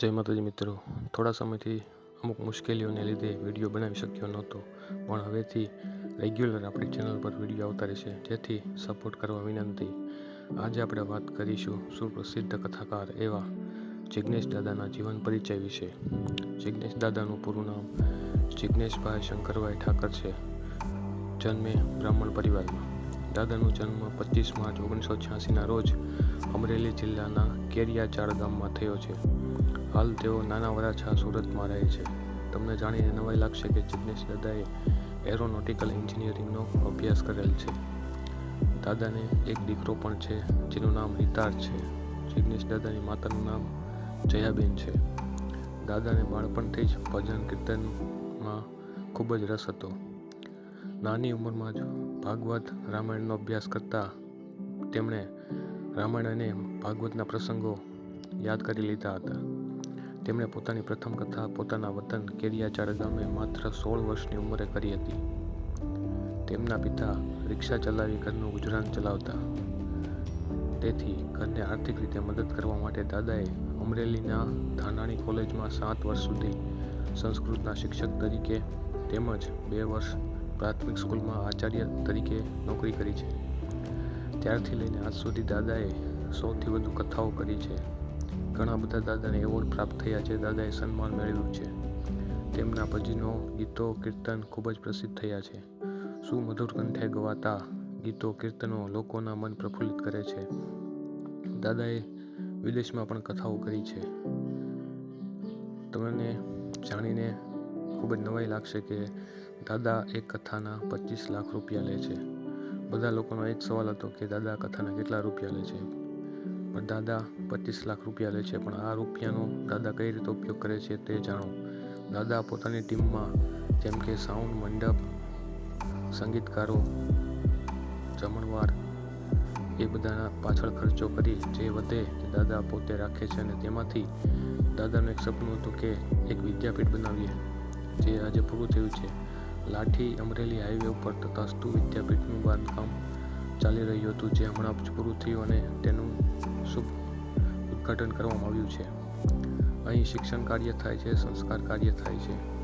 જય માતાજી મિત્રો. થોડા સમયથી અમુક મુશ્કેલીઓને લીધે વીડિયો બનાવી શક્યો નહોતો. પણ હવેથી રેગ્યુલર આપણી ચેનલ પર વીડિયો આવતા રહેશે. જેથી સપોર્ટ કરવા વિનંતી. આજે આપણે વાત કરીશું સુપ્રસિદ્ધ કથાકાર એવા જિજ્ઞેશ દાદાના જીવન પરિચય વિશે. જિજ્ઞેશ દાદાનું પૂરું નામ જિજ્ઞેશભાઈ શંકરભાઈ ઠાકર છે. જન્મે બ્રાહ્મણ પરિવારમાં. દાદાનો જન્મ પચીસ માર્ચ ઓગણીસો છ્યાસીના રોજ અમરેલી જિલ્લાના કેરિયાચાળ ગામમાં થયો છે. હાલ તેઓ નાના વરાછા સુરતમાં રહે છે. તમને જાણીને નવાઈ લાગશે કે જિજ્ઞેશ દાદાએ એરોનોટિકલ એન્જિનિયરિંગનો અભ્યાસ કરેલ છે. દાદાને એક દીકરો પણ છે, જેનું નામ હિતાર છે. જિજ્ઞેશ દાદાની માતાનું નામ જયાબેન છે. દાદાને બાળપણથી જ ભજન કીર્તનમાં ખૂબ જ રસ હતો. નાની ઉંમરમાં જ ભાગવત રામાયણનો અભ્યાસ કરતા તેમણે રામાયણ અને ભાગવતના પ્રસંગો યાદ કરી લીધા હતા. તેમણે પોતાની પ્રથમ કથા પોતાના વતન કેરિયાચાળ ગામે માત્ર સોળ વર્ષની ઉંમરે કરી હતી. તેમના પિતા રિક્ષા ચલાવી ઘરનું ગુજરાન ચલાવતા. તેથી ઘરને આર્થિક રીતે મદદ કરવા માટે દાદાએ અમરેલીના ધાનાણી કોલેજમાં સાત વર્ષ સુધી સંસ્કૃતના શિક્ષક તરીકે તેમજ બે વર્ષ પ્રાથમિક સ્કૂલમાં આચાર્ય તરીકે નોકરી કરી છે. ત્યારથી લઈને આજ સુધી દાદાએ સૌથી વધુ કથાઓ કરી છે. ઘણા બધા દાદાને એવોર્ડ પ્રાપ્ત થયા છે. દાદાએ સન્માન મેળવ્યું છે. તેમના ભજનો, ગીતો, કીર્તન ખૂબ જ પ્રસિદ્ધ થયા છે. સુમધુર કંઠે ગવાતા ગીતો, કીર્તનો લોકોના મન પ્રફુલ્લિત કરે છે. દાદાએ વિદેશમાં પણ કથાઓ કરી છે. તમને જાણીને ખૂબ જ નવાઈ લાગશે કે દાદા એક કથાના પચીસ લાખ રૂપિયા લે છે. બધા લોકોનો એક સવાલ હતો કે દાદા કથાના કેટલા રૂપિયા લે છે? પણ દાદા પચીસ લાખ રૂપિયા લે છે, પણ આ રૂપિયાનો દાદા કઈ રીતે ઉપયોગ કરે છે તે જાણો. દાદા પોતાની ટીમમાં જેમ કે સાઉન્ડ મંડપ, સંગીતકારો, જમણવાર એ બધાના પાછળ ખર્ચો કરી જે વધે તે દાદા પોતે રાખે છે અને તેમાંથી દાદાનું એક સપનું હતું કે એક વિદ્યાપીઠ બનાવીએ, જે આજે પૂરું થયું છે. લાઠી અમરેલી હાઈવે ઉપર તથા સ્તુ વિદ્યાપીઠનું બાંધકામ ચાલી રહ્યું હતું, જે હમણાં જ પૂરું થયું અને તેનું શુભ ઉદ્ઘાટન કરવામાં આવ્યું છે. અહીં શિક્ષણ કાર્ય થાય છે, સંસ્કાર કાર્ય થાય છે.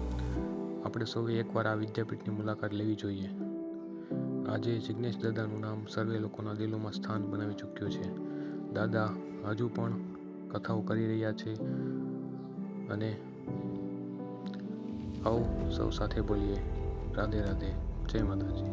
આપણે સૌએ એકવાર આ વિદ્યાપીઠની મુલાકાત લેવી જોઈએ. આજે જિજ્ઞેશ દાદાનું નામ સર્વે લોકોના દિલોમાં સ્થાન બનાવી ચૂક્યું છે. દાદા હજુ પણ કથાઓ કરી રહ્યા છે અને આવો સૌ સાથે બોલીએ. રાધે રાધે જય માતાજી